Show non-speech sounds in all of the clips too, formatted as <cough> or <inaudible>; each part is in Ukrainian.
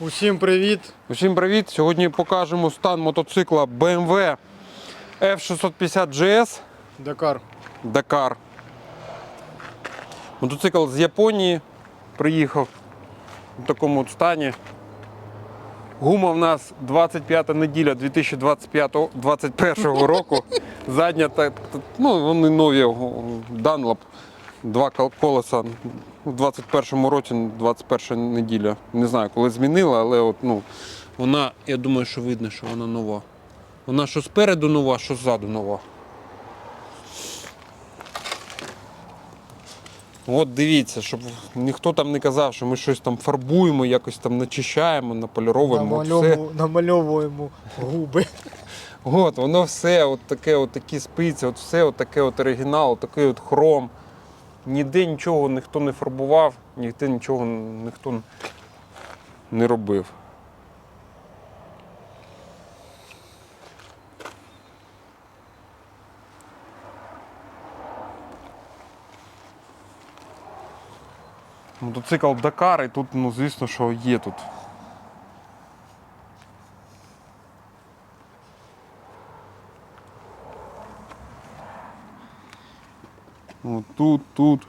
Усім привіт! Усім привіт! Сьогодні покажемо стан мотоцикла BMW F650 GS Дакар. Dakar. Мотоцикл з Японії приїхав в такому от стані. Гума в нас 25 неділя 2021 року. Задня та, та- ну, вони нові Dunlop. Два колеса у 21 році, 21 неділя. Не знаю, коли змінила, але от, ну, вона, я думаю, що видно, що вона нова. Вона що спереду нова, що ззаду нова. От дивіться, щоб ніхто там не казав, що ми щось там фарбуємо, якось там начищаємо, наполіровуємо. От все. Намальовуємо губи. От, воно все, от таке, от такі спиці, от все от таке от оригінал, от такий от хром. Ніде нічого ніхто не фарбував, ніде нічого ніхто не робив. Мотоцикл Дакар, і тут, ну, звісно, що є тут. От тут, тут.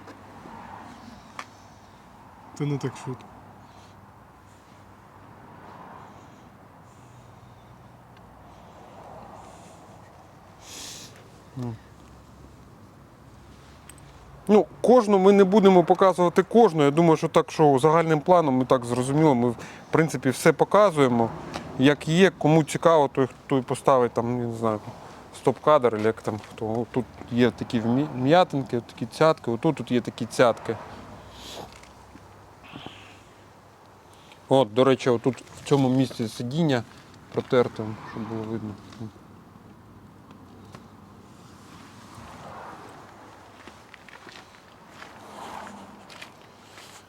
Та не так шутка. Ну, кожну ми не будемо показувати кожну. Я думаю, що так, що загальним планом ми так зрозуміло. Ми в принципі все показуємо. Як є, кому цікаво, той, той поставить там, не знаю, стоп-кадр, хто. Тут є такі м'ятинки, такі цятки, отут тут є такі цятки. От, до речі, отут в цьому місці сидіння протерте, щоб було видно.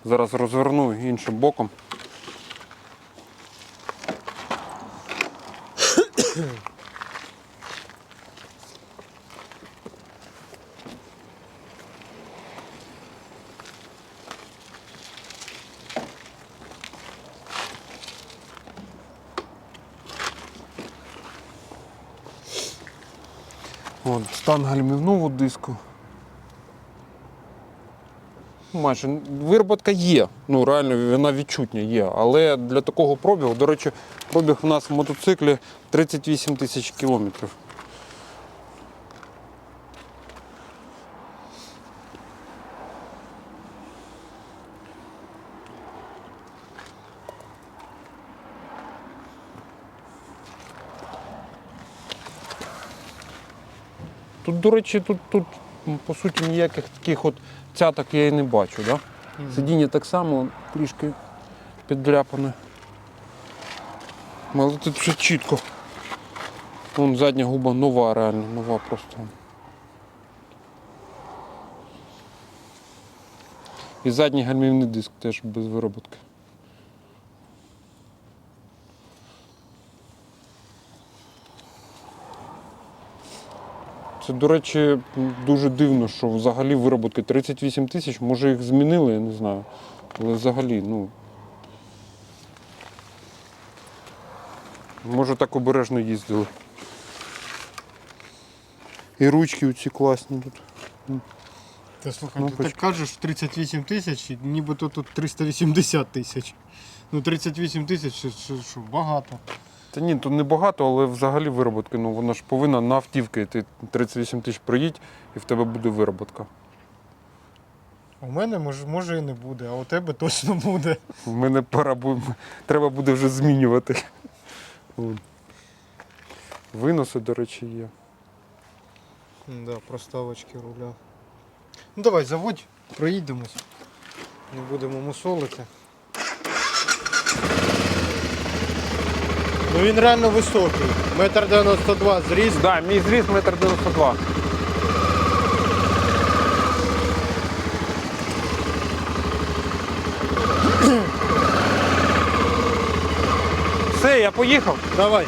Зараз розверну іншим боком. От, стан гальмівного диску. Ну, Майже вироботка є. Ну реально вона відчутня є. Але для такого пробігу, до речі, пробіг у нас в мотоциклі 38 тисяч кілометрів. Тут, до речі, тут, тут по суті ніяких таких от цяток я і не бачу. Да? Сидіння так само трішки підляпане. Але тут все чітко. Вон задня губа нова, реально, нова просто. І задній гальмівний диск теж без вироботки. Це, до речі, дуже дивно, що взагалі вироботки 38 тисяч, може їх змінили, я не знаю. Але взагалі, ну. Може так обережно їздили. І ручки оці класні тут. Та слухай, Ну, ти так кажеш 38 тисяч, нібито тут 380 тисяч. Ну 38 тисяч це це що, багато. Та ні, тут небагато, але взагалі вироботки, ну вона ж повинна на автівки. Ти 38 тисяч проїдь і в тебе буде вироботка. У мене може, може і не буде, а у тебе точно буде. В мене пора буде, треба буде вже змінювати. Виноси, до речі, є. Да, проставочки руля. Ну давай, заводь, проїдемось. Не будемо мусолити. Ну він реально високий. Метр 92 зріст. Так, да, мій зріст метр 92. <clears throat> Все, я поїхав. Давай.